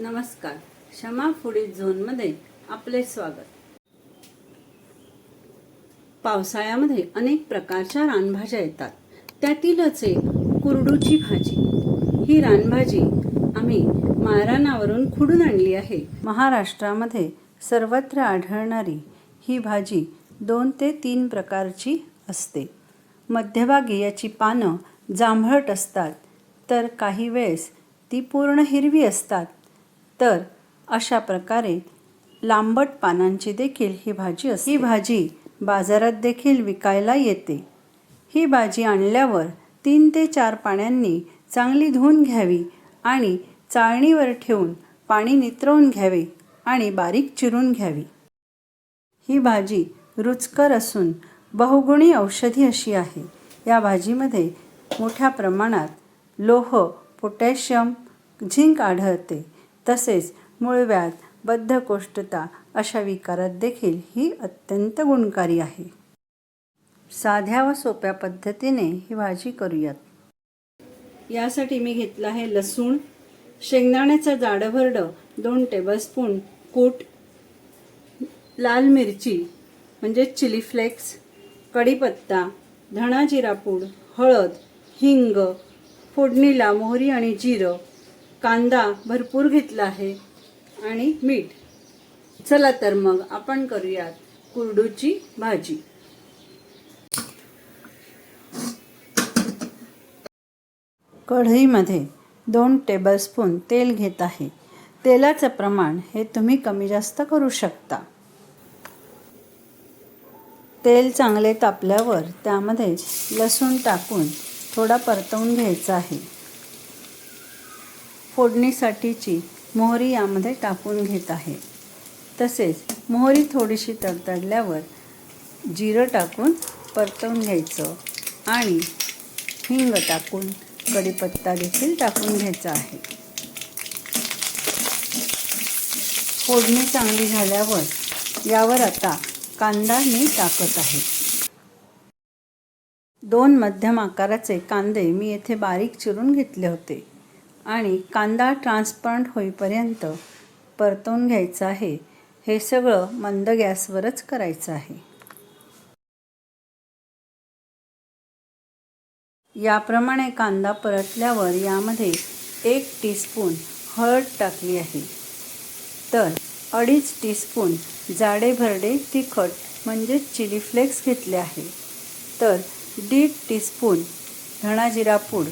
नमस्कार. क्षमा फुडी झोनमध्ये आपले स्वागत. पावसाळ्यामध्ये अनेक प्रकारच्या रानभाज्या येतात. त्यातीलच एक कुरडूची भाजी. ही रानभाजी आम्ही माळरानावरून खुडून आणली आहे. महाराष्ट्रामध्ये सर्वत्र आढळणारी ही भाजी दोन ते तीन प्रकारची असते. मध्यभागी याची पानं जांभळट असतात तर काही वेळेस ती पूर्ण हिरवी असतात. तर अशा प्रकारे लांबट पानांची देखील ही भाजी असते. ही भाजी बाजारात देखील विकायला येते. ही भाजी आणल्यावर तीन ते चार पाण्यांनी चांगली धुवून घ्यावी आणि चाळणीवर ठेवून पाणी नितरवून घ्यावे आणि बारीक चिरून घ्यावी. ही भाजी रुचकर असून बहुगुणी औषधी अशी आहे. या भाजीमध्ये मोठ्या प्रमाणात लोह पोटॅशियम झिंक आढळते. तसेच मूळव्याध बद्धकोष्ठता अशा विकारात देखील ही अत्यंत गुणकारी आहे. साध्या व सोप्या पद्धतीने ही भाजी करूयात. यासाठी मी घेतलं आहे लसूण शेंगदाण्याचं जाडं भरडं दोन टेबलस्पून कूट लाल मिरची म्हणजे चिली फ्लेक्स कढीपत्ता धणा जिरापूड हळद हिंग फोडणीला मोहरी आणि जिरं कांदा भरपूर घेतला आहे आणि मीठ. चला तर मग आपण करूयात कुरडूची भाजी. कढईमध्ये दोन टेबलस्पून तेल घेत आहे. तेलाचं प्रमाण हे तुम्ही कमी जास्त करू शकता. तेल चांगले तापल्यावर त्यामध्ये लसूण टाकून थोडा परतवून घ्यायचा आहे. फोडणीसाठीची मोहरी यामध्ये टाकून घेत आहे. तसेच मोहरी थोडीशी तडतडल्यावर जिरं टाकून परतवून घ्यायचं आणि हिंग टाकून कढीपत्ता देखील टाकून घ्यायचा आहे. फोडणी चांगली झाल्यावर यावर आता कांदा मी टाकत आहे. दोन मध्यम आकाराचे कांदे मी येथे बारीक चिरून घेतले होते. आणि कांदा ट्रान्सपरंट होईपर्यंत परतवून घ्यायचं आहे. हे सगळं मंद गॅसवरच करायचं आहे. याप्रमाणे कांदा परतल्यावर यामध्ये एक टीस्पून हळद टाकली आहे. तर अडीच टीस्पून जाडे भरडे तिखट म्हणजे चिली फ्लेक्स घेतले आहे. तर दीड टीस्पून धणाजिरा पूड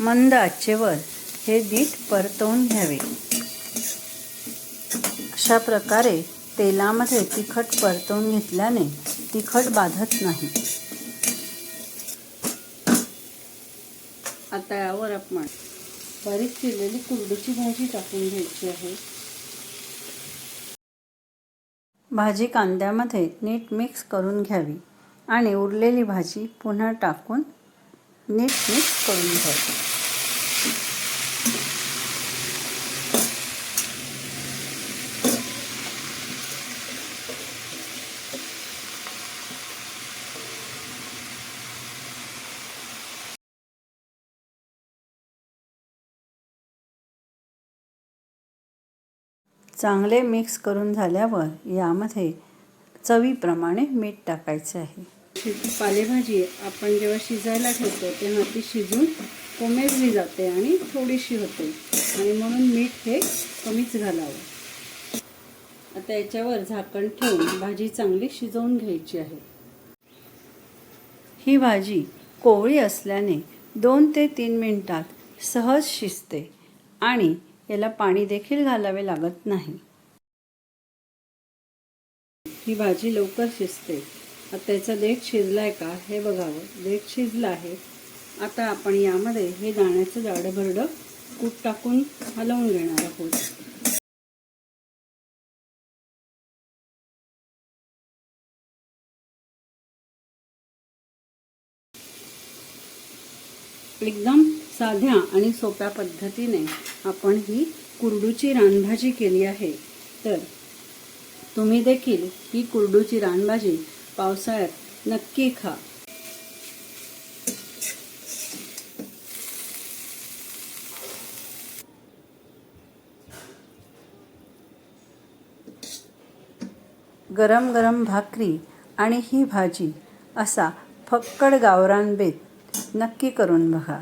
मंद आचेवर हे दीठ परतवून घ्यावे. अशा प्रकारे तेलामध्ये तिखट परतवून घेतल्याने तिखट बाधत नाही. आता यावर आपण बारीक चिरलेली कुरडूची भाजी टाकून घ्यायची आहे. भाजी कांद्यामध्ये नीट मिक्स करून घ्यावी आणि उरलेली भाजी पुन्हा टाकून नीट मिक्स करून घ्यावी. चांगले मिक्स करून झाल्यावर यामध्ये चवीप्रमाणे मीठ टाकायचे आहे. पालेभाजी आपण जेव्हा शिजायला ठेवतो तेव्हा ती शिजून कोमेजली जाते आणि थोडीशी होते. आणि म्हणून मीठ हे कमीच घालावं. आता याच्यावर झाकण ठेवून भाजी चांगली शिजवून घ्यायची आहे. ही भाजी कोवळी असल्याने दोन ते तीन मिनिटात सहज शिजते आणि याला पाणी देखील घालावे लागत नाही. ही भाजी लवकर शिजते. त्याचा देठ शिजला आहे का हे बघावं. देठ शिजला आहे. आता आपण यामध्ये हे दाण्याचं जाडं भरडं कूट टाकून हलवून घेणार आहोत. एकदम साध्या आणि सोप्या पद्धतीने आपण ही कुरडूची रानभाजी केली आहे. तर तुम्ही देखील ही कुरडूची रानभाजी पावसाळ्यात नक्की खा. गरम गरम भाकरी आणि ही भाजी असा फक्कड गावरान बेत नक्की करून बघा.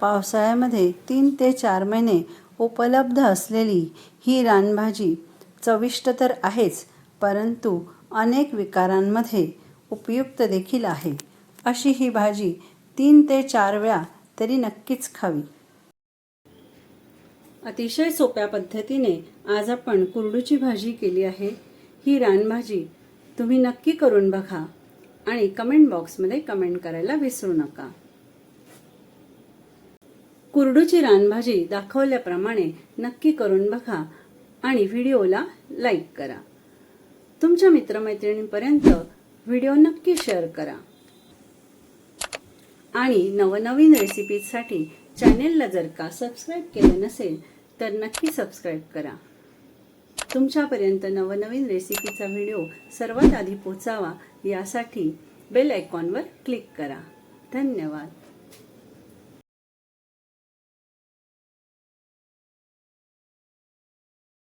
पावसाळ्यामध्ये तीन ते चार महिने उपलब्ध असलेली ही रानभाजी चविष्ट तर आहेच परंतु अनेक विकारांमध्ये उपयुक्त देखील आहे. अशी ही भाजी तीन ते चार वेळा तरी नक्कीच खावी. अतिशय सोप्या पद्धतीने आज आपण कुरडूची भाजी केली आहे. ही रानभाजी तुम्ही नक्की करून बघा आणि कमेंट बॉक्समध्ये कमेंट करायला विसरू नका. कुरडूची रानभाजी दाखवल्याप्रमाणे नक्की करून बघा आणि व्हिडिओला लाईक करा. तुमच्या मित्रमैत्रिणींपर्यंत व्हिडिओ नक्की शेअर करा. आणि नवनवीन रेसिपीजसाठी चॅनेलला जर का सबस्क्राईब केले नसेल तर नक्की सबस्क्राईब करा. तुमच्यापर्यंत नवनवीन रेसिपीचा व्हिडिओ सर्वात आधी पोचावा यासाठी बेल आयकॉनवर क्लिक करा. धन्यवाद.